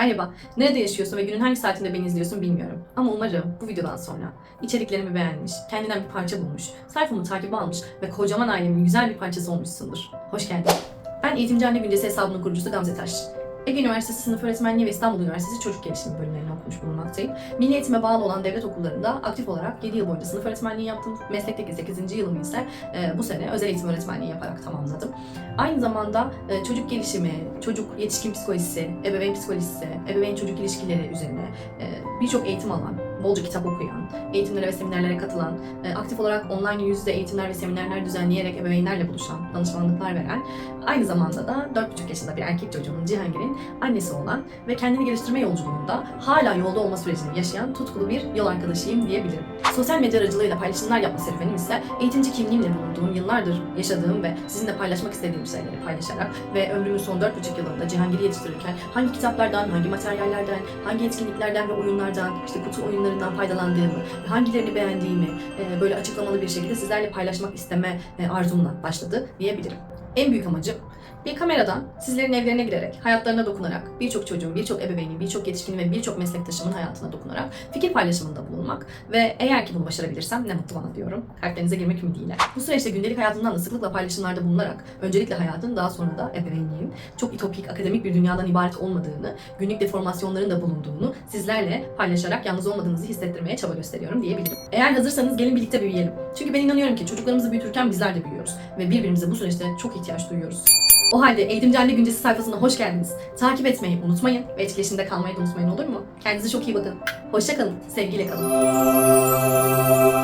Merhaba, nerede yaşıyorsun ve günün hangi saatinde beni izliyorsun bilmiyorum. Ama umarım bu videodan sonra içeriklerimi beğenmiş, kendinden bir parça bulmuş, sayfamı takip almış ve kocaman ailemin güzel bir parçası olmuşsundur. Hoş geldin. Ben Eğitimci Anne Güncesi hesabının kurucusu Gamze Taş. Ege Üniversitesi Sınıf Öğretmenliği ve İstanbul Üniversitesi Çocuk Gelişimi bölümlerini okumuş bulunmaktayım. Milli eğitime bağlı olan devlet okullarında aktif olarak 7 yıl boyunca sınıf öğretmenliği yaptım. Meslekteki 8. yılımı ise e, bu sene özel eğitim öğretmenliği yaparak tamamladım. Aynı zamanda e, çocuk gelişimi, çocuk yetişkin psikolojisi, ebeveyn psikolojisi, ebeveyn çocuk ilişkileri üzerine e, birçok eğitim alan, bolca kitap okuyan, eğitimlere ve seminerlere katılan, e, aktif olarak online yüz yüze eğitimler ve seminerler düzenleyerek ebeveynlerle buluşan, danışmanlıklar veren, aynı zamanda da 4,5 yaşında bir erkek çocuğunun Cihangir'in annesi olan ve kendini geliştirme yolculuğunda hala yolda olma sürecini yaşayan tutkulu bir yol arkadaşıyım diyebilirim. Sosyal medya aracılığıyla paylaşımlar yapma serüvenim ise eğitimci kimliğimle bulunduğum, yıllardır yaşadığım ve sizinle paylaşmak istediğim şeyleri paylaşarak ve ömrümün son 4,5 yılında Cihangir'i yetiştirirken hangi kitaplardan, hangi materyallerden, hangi etkinliklerden ve oyunlardan, işte kutu oyunlarından faydalandığımı, hangilerini beğendiğimi e, böyle açıklamalı bir şekilde sizlerle paylaşmak isteme e, arzumla başladı diyebilirim. En büyük amacım bir kameradan sizlerin evlerine girerek, hayatlarına dokunarak, birçok çocuğun, birçok ebeveynin, birçok yetişkinin ve birçok meslektaşımın hayatına dokunarak fikir paylaşımında bulunmak ve eğer ki bunu başarabilirsem ne mutlu bana diyorum. Kalplerinize girmek ümidiyle. Bu süreçte gündelik hayatımdan da sıklıkla paylaşımlarda bulunarak öncelikle hayatın daha sonra da ebeveynliğin çok ütopik, akademik bir dünyadan ibaret olmadığını, günlük deformasyonların da bulunduğunu sizlerle paylaşarak yalnız olmadığınızı hissettirmeye çaba gösteriyorum diyebilirim. Eğer hazırsanız gelin birlikte büyüyelim. Çünkü ben inanıyorum ki çocuklarımızı büyütürken bizler de büyüyoruz ve birbirimize bu süreçte çok ihtiyaç duyuyoruz. O halde Eğitimci Anne Güncesi sayfasına hoş geldiniz. Takip etmeyi unutmayın ve etkileşimde kalmayı da unutmayın olur mu? Kendinize çok iyi bakın. Hoşça kalın, sevgiyle kalın.